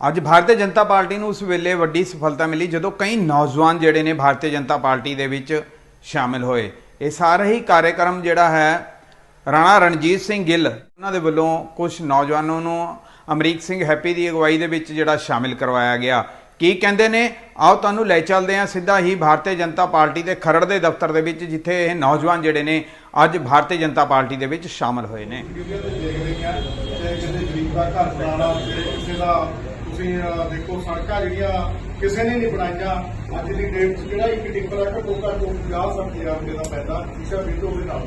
ਅੱਜ ਭਾਰਤੀ ਜਨਤਾ ਪਾਰਟੀ ਨੂੰ ਉਸ ਵੇਲੇ ਵੱਡੀ ਸਫਲਤਾ ਮਿਲੀ ਜਦੋਂ ਕਈ ਨੌਜਵਾਨ ਜਿਹੜੇ ਨੇ ਭਾਰਤੀ ਜਨਤਾ ਪਾਰਟੀ ਦੇ ਵਿੱਚ ਸ਼ਾਮਿਲ ਹੋਏ। ਇਹ ਸਾਰਾ ਹੀ ਕਾਰਜਕ੍ਰਮ ਜਿਹੜਾ ਹੈ, ਰਾਣਾ ਰਣਜੀਤ ਸਿੰਘ ਗਿੱਲ, ਉਹਨਾਂ ਦੇ ਵੱਲੋਂ ਕੁਝ ਨੌਜਵਾਨਾਂ ਨੂੰ ਅਮਰੀਕ ਸਿੰਘ ਹੈਪੀ ਦੀ ਅਗਵਾਈ ਦੇ ਵਿੱਚ ਜਿਹੜਾ ਸ਼ਾਮਿਲ ਕਰਵਾਇਆ ਗਿਆ। ਕੀ ਕਹਿੰਦੇ ਨੇ? ਆਓ ਤੁਹਾਨੂੰ ਲੈ ਚੱਲਦੇ ਹਾਂ ਸਿੱਧਾ ਹੀ ਭਾਰਤੀ ਜਨਤਾ ਪਾਰਟੀ ਦੇ ਖਰੜ ਦੇ ਦਫ਼ਤਰ ਦੇ ਵਿੱਚ, ਜਿੱਥੇ ਇਹ ਨੌਜਵਾਨ ਜਿਹੜੇ ਨੇ ਅੱਜ ਭਾਰਤੀ ਜਨਤਾ ਪਾਰਟੀ ਦੇ ਵਿੱਚ ਸ਼ਾਮਿਲ ਹੋਏ ਨੇ। ਕਿਸੇ ਦਾ ਤੁਸੀਂ ਦੇਖੋ, ਸੜਕਾਂ ਜਿਹੜੀਆਂ ਕਿਸੇ ਨੇ ਨਹੀਂ ਬਣਾਈਆਂ, ਅੱਜ ਦੀ ਡੇਟ 'ਚ ਜਿਹੜਾ ਇੱਕ ਟਿੱਪਰ ਆ ਘੱਟੋ ਘੱਟ 50 60 ਰੁਪਏ ਦਾ ਪੈਦਾ ਕਿਸੇ ਵਿੰਡੋ ਦੇ ਨਾਲ।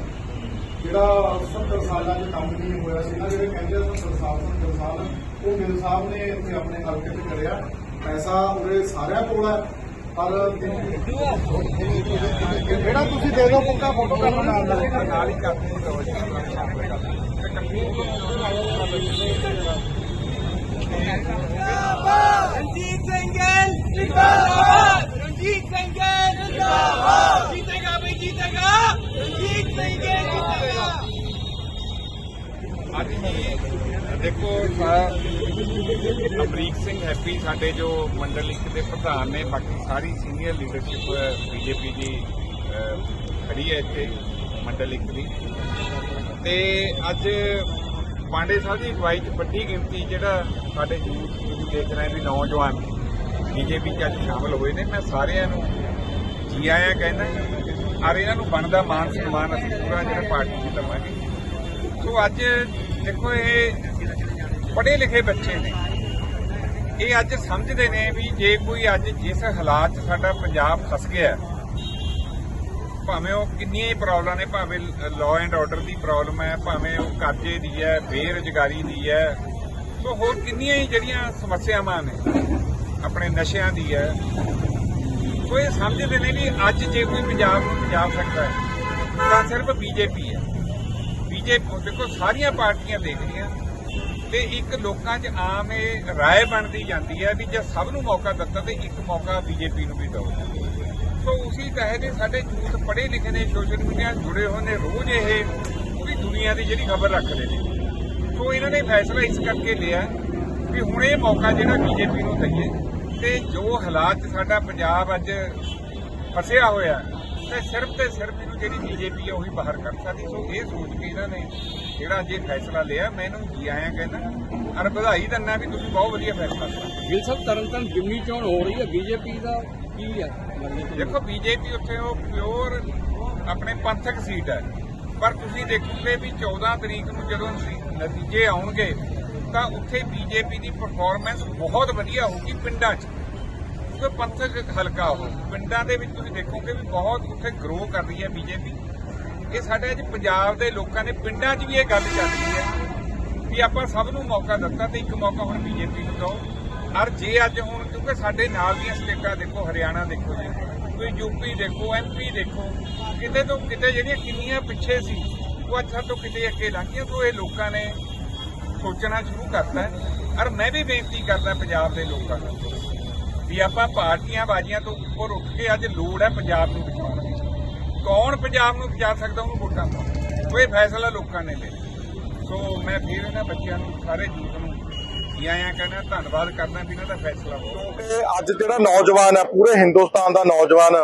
ਜਿਹੜਾ 70 ਸਾਲਾਂ 'ਚ ਕੰਮ ਨਹੀਂ ਹੋਇਆ ਸੀ ਨਾ, ਜਿਹੜੇ ਕਹਿੰਦੇ 70 ਸਾਲ 70 ਸਾਲ, ਉਹ ਗਿੱਲ ਸਾਹਿਬ ਨੇ ਇੱਥੇ ਆਪਣੇ ਹਲਕੇ 'ਚ ਕਰਿਆ। ਪੈਸਾ ਉਹਦੇ ਸਾਰਿਆਂ ਕੋਲ ਹੈ ਪਰ ਜਿਹੜਾ ਤੁਸੀਂ ਦੇ ਦਿਓ ਪੱਕਾ ਫੋਟੋ ਕਰਨ ਨਾਲ ਨਾਲ ਹੀ ਕਰਦੇ ਰਣਜੀਤ ਸਿੰਘ ਗਿੱਲ ਜਿੰਦਾਬਾਦ ਰਣਜੀਤ ਸਿੰਘ ਗਿੱਲ ਜਿੰਦਾਬਾਦ ਜੀਤੇਗਾ ਵੀ ਜੀਤੇਗਾ ਰਣਜੀਤ ਸਿੰਘ ਗਿੱਲ ਜਿੰਦਾਬਾਦ ਅੱਜ ਜੀ ਦੇਖੋ ਸਾ- ਅਮਰੀਕ ਸਿੰਘ ਹੈਪੀ ਸਾਡੇ ਜੋ ਮੰਡਲ ਇੱਕ ਦੇ ਪ੍ਰਧਾਨ ਨੇ ਬਾਕੀ ਸਾਰੀ ਸੀਨੀਅਰ ਲੀਡਰਸ਼ਿਪ ਬੀਜੇਪੀ ਦੀ ਖੜੀ ਹੈ ਇੱਥੇ ਮੰਡਲ ਇੱਕ ਦੀ ਤੇ ਅੱਜ ਪਾਂਡੇ ਸਾਹਿਬ ਦੀ ਅਗਵਾਈ 'ਚ ਵੱਡੀ ਗਿਣਤੀ ਜਿਹੜਾ ਸਾਡੇ ਯੂਥ ਨੂੰ ਦੇਖ ਰਹੇ ਵੀ ਨੌਜਵਾਨ ਬੀਜੇਪੀ 'ਚ ਅੱਜ ਸ਼ਾਮਲ ਹੋਏ ਨੇ। ਮੈਂ ਸਾਰਿਆਂ ਨੂੰ ਜੀ ਆਇਆਂ ਕਹਿੰਦਾ ਔਰ ਇਹਨਾਂ ਨੂੰ ਬਣਦਾ ਮਾਨ ਸਨਮਾਨ ਅਸੀਂ ਪੂਰਾ ਜਿਹੜਾ ਪਾਰਟੀ 'ਚ ਦੇਵਾਂਗੇ। ਸੋ ਅੱਜ ਦੇਖੋ ਇਹ ਪੜ੍ਹੇ ਲਿਖੇ ਬੱਚੇ ਨੇ। ਇਹ ਅੱਜ ਸਮਝਦੇ ਨੇ ਵੀ ਜੇ ਕੋਈ ਅੱਜ ਜਿਸ ਹਾਲਾਤ 'ਚ ਸਾਡਾ ਪੰਜਾਬ ਫਸ ਗਿਆ ਭਾਵੇਂ ਉਹ ਕਿੰਨੀਆਂ ਹੀ ਪ੍ਰੋਬਲਮਾਂ ਨੇ, ਭਾਵੇਂ ਲਾਅ ਐਂਡ ਆਰਡਰ ਦੀ ਪ੍ਰੋਬਲਮ ਹੈ, ਭਾਵੇਂ ਉਹ ਕਰਜ਼ੇ ਦੀ ਹੈ, ਬੇਰੁਜ਼ਗਾਰੀ ਦੀ ਹੈ, ਸੋ ਹੋਰ ਕਿੰਨੀਆਂ ਹੀ ਜਿਹੜੀਆਂ ਸਮੱਸਿਆਵਾਂ ਨੇ, ਆਪਣੇ ਨਸ਼ਿਆਂ ਦੀ ਹੈ। ਸੋ ਇਹ ਸਮਝਦੇ ਨੇ ਵੀ ਅੱਜ ਜੇ ਕੋਈ ਪੰਜਾਬ ਨੂੰ ਪੰਜਾਬ ਸਕਦਾ ਹੈ, ਤਾਂ ਸਿਰਫ ਬੀਜੇਪੀ ਹੈ। ਬੀਜੇਪੀ ਦੇਖੋ, ਸਾਰੀਆਂ ਪਾਰਟੀਆਂ ਦੇਖ ਰਹੀਆਂ ਤੇ ਇੱਕ ਲੋਕਾਂ 'ਚ ਆਮ ਇਹ ਰਾਏ ਬਣਦੀ ਜਾਂਦੀ ਹੈ ਵੀ ਜੇ ਸਭ ਨੂੰ ਮੌਕਾ ਦਿੱਤਾ ਤੇ ਇੱਕ ਮੌਕਾ ਬੀਜੇਪੀ ਨੂੰ ਵੀ ਦਿਓ। ਸੋ ਉਸੇ ਤਹਿਤ ਇਹ ਸਾਡੇ ਯੂਥ ਪੜ੍ਹੇ ਲਿਖੇ ਨੇ, ਸੋਸ਼ਲ ਮੀਡੀਆ ਜੁੜੇ ਹੋਏ ਨੇ, ਰੋਜ਼ ਇਹ ਪੂਰੀ ਦੁਨੀਆ ਦੀ ਜਿਹੜੀ ਖਬਰ ਰੱਖਦੇ ਨੇ। ਸੋ ਇਹਨਾਂ ਨੇ ਫੈਸਲਾ ਇਸ ਕਰਕੇ ਲਿਆ ਵੀ ਹੁਣ ਇਹ ਮੌਕਾ ਜਿਹੜਾ ਬੀਜੇਪੀ ਨੂੰ ਦਈਏ ਤੇ ਜੋ ਹਾਲਾਤ ਸਾਡਾ ਪੰਜਾਬ ਅੱਜ ਫਸਿਆ ਹੋਇਆ, ਤੇ ਸਿਰਫ ਤੇ ਸਿਰਫ ਇਹਨੂੰ ਜਿਹੜੀ ਬੀਜੇਪੀ ਹੈ ਉਹੀ ਬਾਹਰ ਕੱਢ ਸਕਦੀ। ਸੋ ਇਹ ਸੋਚ ਕੇ ਇਹਨਾਂ ਨੇ ਜਿਹੜਾ ਜੇ ਫੈਸਲਾ ਲਿਆ, ਮੈਂ ਇਹਨੂੰ ਜੀ ਆਇਆ ਕਹਿੰਦਾ ਔਰ ਵਧਾਈ ਦਿੰਦਾ ਵੀ ਤੁਸੀਂ ਬਹੁਤ ਵਧੀਆ ਫੈਸਲਾ ਲਿਆ ਗਿੱਲ ਸਾਹਿਬ ਤਰਨਤਨ ਜਿੰਨੀ ਚੋਣ ਹੋ ਰਹੀ ਹੈ, ਬੀਜੇਪੀ ਦਾ ਕੀ ਹੈ ਦੇਖੋ, ਬੀਜੇਪੀ ਉੱਥੇ ਉਹ ਪਿਓਰ ਆਪਣੇ ਪੰਥਕ ਸੀਟ ਹੈ। ਪਰ ਤੁਸੀਂ ਦੇਖੋਗੇ ਵੀ 14 ਤਰੀਕ ਨੂੰ ਜਦੋਂ ਨਤੀਜੇ ਆਉਣਗੇ, ਤਾਂ ਉੱਥੇ ਬੀਜੇਪੀ ਦੀ ਪਰਫਾਰਮੈਂਸ ਬਹੁਤ ਵਧੀਆ ਹੋਊਗੀ ਪਿੰਡਾਂ 'ਚ। ਕਿਉਂਕਿ ਪੰਥਕ ਹਲਕਾ ਹੋ ਪਿੰਡਾਂ ਦੇ ਵਿੱਚ ਤੁਸੀਂ ਦੇਖੋਗੇ ਵੀ ਬਹੁਤ ਉੱਥੇ ਗਰੋ ਕਰ ਰਹੀ ਹੈ ਬੀਜੇਪੀ। ਇਹ ਸਾਡੇ ਅੱਜ ਪੰਜਾਬ ਦੇ ਲੋਕਾਂ ਨੇ ਪਿੰਡਾਂ 'ਚ ਵੀ ਇਹ ਗੱਲ ਚੱਲ ਰਹੀ ਹੈ। ਵੀ ਆਪਾਂ ਸਭ ਨੂੰ ਮੌਕਾ ਦਿੱਤਾ ਤੇ ਇੱਕ ਮੌਕਾ ਹੁਣ ਬੀਜੇਪੀ ਨੂੰ ਦਿਓ। ਔਰ ਜੇ ਅੱਜ ਹੁਣ, ਕਿਉਂਕਿ ਸਾਡੇ ਨਾਲ ਦੀਆਂ ਸਟੇਟਾਂ ਦੇਖੋ, ਹਰਿਆਣਾ ਦੇਖੋ ਜੀ, ਕੋਈ ਯੂਪੀ ਦੇਖੋ ਐਮਪੀ ਦੇਖੋ, ਕਿਤੇ ਤੋਂ ਕਿਤੇ ਜਿਹੜੀਆਂ ਕਿੰਨੀਆਂ ਪਿੱਛੇ ਸੀ, ਉਹ ਅੱਛਾ ਤੋਂ ਕਿਤੇ ਅੱਗੇ ਲੰਘ ਗਈਆਂ ਤੋਂ ਇਹ ਲੋਕਾਂ ਨੇ ਸੋਚਣਾ ਸ਼ੁਰੂ ਕਰਤਾ ਔਰ ਮੈਂ ਵੀ ਬੇਨਤੀ ਕਰਦਾ ਪੰਜਾਬ ਦੇ ਲੋਕਾਂ ਨੂੰ ਵੀ ਆਪਾਂ ਪਾਰਟੀਆਂ ਬਾਜੀਆਂ ਤੋਂ ਉੱਪਰ ਉੱਠ ਕੇ ਅੱਜ ਲੋੜ ਹੈ ਪੰਜਾਬ ਨੂੰ ਬਚਾਉਣ ਦੀ। ਕੌਣ ਪੰਜਾਬ ਨੂੰ ਬਚਾ ਸਕਦਾ, ਉਹਨੂੰ ਵੋਟਾਂ ਪਾਓ। ਉਹ ਇਹ ਫੈਸਲਾ ਲੋਕਾਂ ਨੇ ਲਿਆ ਸੋ ਮੈਂ ਫਿਰ ਇਹਨਾਂ ਬੱਚਿਆਂ ਨੂੰ, ਸਾਰੇ ਯੂਥ ਨੂੰ ਜੀ ਆਇਆਂ ਕਹਿਣਾ ਧੰਨਵਾਦ ਕਰਦਾ ਵੀ ਇਹਨਾਂ ਦਾ ਫੈਸਲਾ ਹੋਇਆ ਅੱਜ ਜਿਹੜਾ ਨੌਜਵਾਨ ਹੈ ਪੂਰੇ ਹਿੰਦੁਸਤਾਨ ਦਾ ਨੌਜਵਾਨ,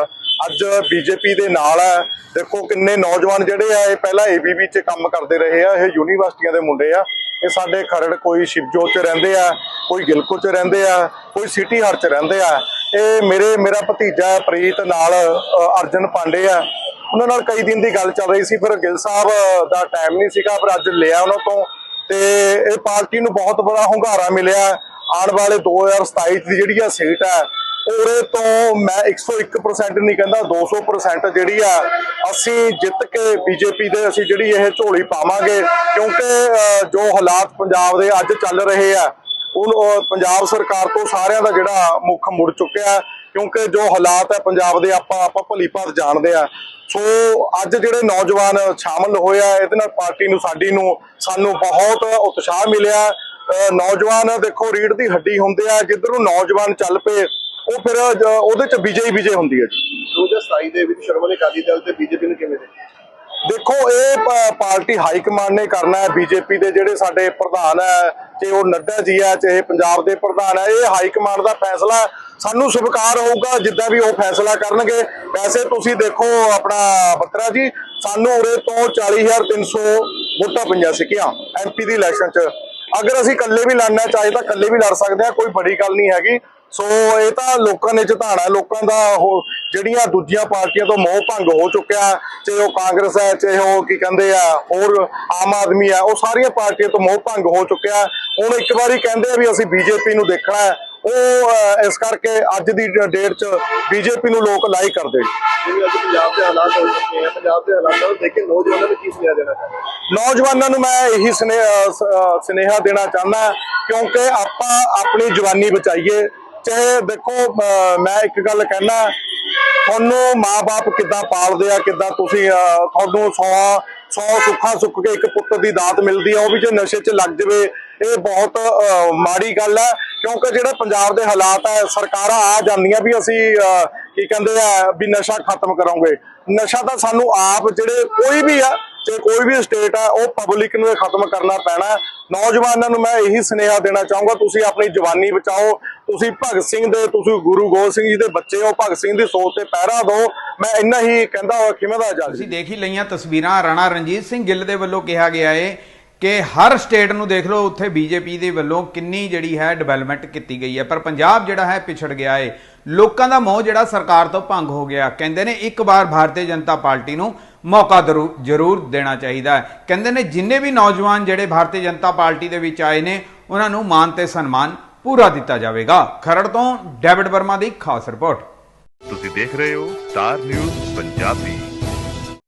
ਅੱਜ ਬੀਜੇਪੀ ਦੇ ਨਾਲ ਹੈ ਦੇਖੋ ਕਿੰਨੇ ਨੌਜਵਾਨ ਜਿਹੜੇ ਆ, ਇਹ ਪਹਿਲਾਂ ਏਬੀਬੀ 'ਚ ਕੰਮ ਕਰਦੇ ਰਹੇ ਆ, ਇਹ ਯੂਨੀਵਰਸਿਟੀਆਂ ਦੇ ਮੁੰਡੇ ਆ। ਇਹ ਸਾਡੇ ਖਰੜ ਕੋਈ ਸ਼ਿਵਜੋਤ 'ਚ ਰਹਿੰਦੇ ਆ, ਕੋਈ ਗਿਲਕੁ 'ਚ ਰਹਿੰਦੇ ਆ, ਕੋਈ ਸਿਟੀ ਹਰ 'ਚ ਰਹਿੰਦੇ ਆ। ਇਹ ਮੇਰੇ, ਮੇਰਾ ਭਤੀਜਾ ਹੈ ਪ੍ਰੀਤ ਨਾਲ ਅਰਜਨ ਪਾਂਡੇ ਆ। ਉਹਨਾਂ ਨਾਲ ਕਈ ਦਿਨ ਦੀ ਗੱਲ ਚੱਲ ਰਹੀ ਸੀ ਫਿਰ ਗਿੱਲ ਸਾਹਿਬ ਦਾ ਟਾਈਮ ਨਹੀਂ ਸੀਗਾ, ਪਰ ਅੱਜ ਲਿਆ ਉਹਨਾਂ ਤੋਂ। ਤੇ ਇਹ ਪਾਰਟੀ ਨੂੰ ਬਹੁਤ ਬੜਾ ਹੁੰਗਾਰਾ ਮਿਲਿਆ ਆਉਣ ਵਾਲੇ 2027 ਦੀ ਜਿਹੜੀ ਆ ਸੀਟ ਹੈ, ਉਹਦੇ ਤੋਂ ਮੈਂ 101% ਨਹੀਂ ਕਹਿੰਦਾ 200% ਜਿਹੜੀ ਆ, ਅਸੀਂ ਜਿੱਤ ਕੇ ਬੀਜੇਪੀ ਦੇ ਅਸੀਂ ਜਿਹੜੀ ਇਹ ਝੋਲੀ ਪਾਵਾਂਗੇ। ਕਿਉਂਕਿ ਜੋ ਹਾਲਾਤ ਪੰਜਾਬ ਦੇ ਅੱਜ ਚੱਲ ਰਹੇ ਆ, ਉਹ ਪੰਜਾਬ ਸਰਕਾਰ ਤੋਂ ਸਾਰਿਆਂ ਦਾ ਜਿਹੜਾ ਮੁੱਖ ਮੁੜ ਚੁੱਕਿਆ ਕਿਉਂਕਿ ਜੋ ਹਾਲਾਤ ਹੈ ਪੰਜਾਬ ਦੇ ਆਪਾਂ ਆਪਾਂ ਭਲੀ ਭਾਤ ਜਾਣਦੇ ਆ ਸੋ ਅੱਜ ਜਿਹੜੇ ਨੌਜਵਾਨ ਸ਼ਾਮਲ ਹੋਏ ਆ, ਇਹਦੇ ਨਾਲ ਪਾਰਟੀ ਨੂੰ, ਸਾਡੀ ਨੂੰ, ਸਾਨੂੰ ਬਹੁਤ ਉਤਸ਼ਾਹ ਮਿਲਿਆ। ਅਹ ਨੌਜਵਾਨ ਦੇਖੋ, ਰੀੜ ਦੀ ਹੱਡੀ ਹੁੰਦੇ ਆ, ਜਿੱਧਰੋਂ ਨੌਜਵਾਨ ਚੱਲ ਪਏ, ਉਹ ਫਿਰ ਉਹਦੇ ਚ ਵਿਜੇ ਹੀ ਵਿਜੇ ਹੁੰਦੀ ਹੈ ਜੀ। 2027 ਦੇ ਵਿੱਚ ਸ਼੍ਰੋਮਣੀ ਅਕਾਲੀ ਦਲ ਤੇ ਬੀਜੇਪੀ ਨੂੰ ਕਿਵੇਂ ਦੇਖਦੇ? ਦੇਖੋ, ਇਹ ਪਾਰਟੀ ਹਾਈ ਕਮਾਂਡ ਨੇ ਕਰਨਾ ਹੈ, ਬੀਜੇਪੀ ਦੇ ਜਿਹੜੇ ਸਾਡੇ ਪ੍ਰਧਾਨ ਹੈ, ਚਾਹੇ ਉਹ ਨੱਡਾ ਜੀ ਹੈ, ਚਾਹੇ ਪੰਜਾਬ ਦੇ ਪ੍ਰਧਾਨ ਹੈ, ਇਹ ਹਾਈ ਕਮਾਂਡ ਦਾ ਫੈਸਲਾ ਸਾਨੂੰ ਸਵੀਕਾਰ ਹੋਊਗਾ, ਜਿੱਦਾਂ ਵੀ ਉਹ ਫੈਸਲਾ ਕਰਨਗੇ। ਵੈਸੇ ਤੁਸੀਂ ਦੇਖੋ ਆਪਣਾ ਬੱਤਰਾ ਜੀ, ਸਾਨੂੰ ਉਰੇ ਤੋਂ 40300 ਵੋਟਾਂ ਪਈਆਂ ਸੀਗੀਆਂ ਐਮਪੀ ਦੀ ਇਲੈਕਸ਼ਨ 'ਚ। ਅਗਰ ਅਸੀਂ ਇਕੱਲੇ ਵੀ ਲੜਨਾ ਚਾਹੇ ਤਾਂ ਇਕੱਲੇ ਵੀ ਲੜ ਸਕਦੇ ਹਾਂ, ਕੋਈ ਬੜੀ ਗੱਲ ਨਹੀਂ ਹੈਗੀ। ਸੋ ਇਹ ਤਾਂ ਲੋਕਾਂ ਨੇ ਹੈ। ਲੋਕਾਂ ਦਾ ਉਹ ਜਿਹੜੀਆਂ ਦੂਜੀਆਂ ਪਾਰਟੀਆਂ ਤੋਂ ਮੋਹ ਭੰਗ ਹੋ ਚੁੱਕਿਆ ਚਾਹੇ ਉਹ ਕਾਂਗਰਸ ਹੈ ਚਾਹੇ ਉਹ ਕੀ ਕਹਿੰਦੇ ਆ ਹੋਰ ਆਮ ਆਦਮੀ ਹੈ ਉਹ ਸਾਰੀਆਂ ਪਾਰਟੀਆਂ ਤੋਂ ਮੋਹ ਭੰਗ ਹੋ ਚੁੱਕਿਆ। ਹੁਣ ਇੱਕ ਵਾਰੀ ਕਹਿੰਦੇ ਆ ਵੀ ਅਸੀਂ ਬੀਜੇਪੀ ਨੂੰ ਦੇਖਣਾ ਹੈ ਉਹ ਇਸ ਕਰਕੇ ਅੱਜ ਦੀ ਡੇਟ 'ਚ ਬੀਜੇਪੀ ਨੂੰ ਲੋਕ ਲਾਈਕ ਕਰਦੇ ਜਿਵੇਂ ਅੱਜ ਪੰਜਾਬ ਦੇ ਹਾਲਾਤ ਹੋ ਚੁੱਕੇ ਆ ਪੰਜਾਬ ਦੇ ਹਾਲਾਤਾਂ ਨੂੰ ਦੇਖ ਕੇ ਨੌਜਵਾਨਾਂ ਨੂੰ ਕੀ ਸੁਨੇਹਾ ਦੇਣਾ ਚਾਹੁੰਦੇ ਨੌਜਵਾਨਾਂ ਨੂੰ ਮੈਂ ਇਹੀ ਸੁਨੇਹਾ ਦੇਣਾ ਚਾਹੁੰਦਾ ਕਿਉਂਕਿ ਆਪਾਂ ਆਪਣੀ ਜਵਾਨੀ ਬਚਾਈਏ ਚਾਹੇ ਦੇਖੋ ਮੈਂ ਇੱਕ ਗੱਲ ਕਹਿਣਾ ਤੁਹਾਨੂੰ ਮਾਪੇ ਕਿੱਦਾਂ ਪਾਲਦੇ ਆ, ਕਿੱਦਾਂ ਤੁਸੀਂ ਤੁਹਾਨੂੰ ਸੌ ਸੌ ਸੁੱਖਾਂ ਸੁੱਖ ਕੇ ਇੱਕ ਪੁੱਤ ਦੀ ਦਾਤ ਮਿਲਦੀ ਆ, ਉਹ ਵੀ ਜੇ ਨਸ਼ੇ 'ਚ ਲੱਗ ਜਵੇ, ਇਹ ਬਹੁਤ ਮਾੜੀ ਗੱਲ ਹੈ ਕਿਉਂਕਿ ਜਿਹੜੇ ਪੰਜਾਬ ਦੇ ਹਾਲਾਤ ਹੈ ਸਰਕਾਰਾਂ ਆ ਜਾਂਦੀਆਂ ਵੀ ਅਸੀਂ ਕੀ ਕਹਿੰਦੇ ਆ, ਵੀ ਨਸ਼ਾ ਖਤਮ ਕਰਾਂਗੇ। ਨਸ਼ਾ ਤਾਂ ਸਾਨੂੰ ਆਪ ਜਿਹੜੇ ਕੋਈ ਵੀ ਆ ਜੇ ਕੋਈ ਵੀ ਸਟੇਟ ਹੈ ਉਹ ਪਬਲਿਕ ਨੂੰ ਇਹ ਖਤਮ ਕਰਨਾ ਪੈਣਾ। ਨੌਜਵਾਨਾਂ ਨੂੰ ਮੈਂ ਇਹੀ ਸੁਨੇਹਾ ਦੇਣਾ ਚਾਹੂੰਗਾ ਤੁਸੀਂ ਆਪਣੀ ਜਵਾਨੀ ਬਚਾਓ ਤੁਸੀਂ ਭਗਤ ਸਿੰਘ ਦੇ ਤੁਸੀਂ ਗੁਰੂ ਗੋਬਿੰਦ ਸਿੰਘ ਜੀ ਦੇ ਬੱਚੇ ਹੋ ਭਗਤ ਸਿੰਘ ਦੀ ਸੋਚ ਤੇ ਪਹਿਰਾ ਦਿਓ ਮੈਂ ਇੰਨਾ ਹੀ ਕਹਿੰਦਾ ਹੋਇਆ ਕਿਵੇਂ ਦਾ ਇਜਾਜ਼ਤ ਤੁਸੀਂ ਦੇਖ ਹੀ ਲਈਆਂ ਤਸਵੀਰਾਂ ਰਾਣਾ ਰਣਜੀਤ ਸਿੰਘ ਗਿੱਲ ਦੇ ਵੱਲੋਂ ਕਿਹਾ ਗਿਆ ਏ ਕਿ ਹਰ ਸਟੇਟ ਨੂੰ ਦੇਖ ਲਓ, ਉੱਥੇ ਬੀਜੇਪੀ ਦੇ ਵੱਲੋਂ ਕਿੰਨੀ ਜਿਹੜੀ ਹੈ ਡਿਵੈਲਪਮੈਂਟ ਕੀਤੀ ਗਈ ਹੈ। ਪਰ ਪੰਜਾਬ ਜਿਹੜਾ ਹੈ ਪਿਛੜ ਗਿਆ ਏ। ਲੋਕਾਂ ਦਾ ਮੋਹ ਜਿਹੜਾ ਸਰਕਾਰ ਤੋਂ ਭੰਗ ਹੋ ਗਿਆ। ਕਹਿੰਦੇ ਨੇ ਇੱਕ ਵਾਰ ਭਾਰਤੀ ਜਨਤਾ ਪਾਰਟੀ ਨੂੰ ਮੌਕਾ ਦਰੂ- ਜ਼ਰੂਰ ਦੇਣਾ ਚਾਹੀਦਾ ਹੈ। ਕਹਿੰਦੇ ਨੇ ਜਿੰਨੇ ਵੀ ਨੌਜਵਾਨ ਜਿਹੜੇ ਭਾਰਤੀ ਜਨਤਾ ਪਾਰਟੀ ਦੇ ਵਿੱਚ ਆਏ ਨੇ, ਉਹਨਾਂ ਨੂੰ ਮਾਨ ਤੇ ਸਨਮਾਨ ਪੂਰਾ ਦਿੱਤਾ ਜਾਵੇਗਾ। ਖਰੜ ਤੋਂ ਡੇਵਿਡ ਵਰਮਾ ਦੀ ਖਾਸ ਰਿਪੋਰਟ। ਤੁਸੀਂ ਦੇਖ ਰਹੇ ਹੋ ਸਟਾਰ ਨਿਊਜ਼ ਪੰਜਾਬੀ।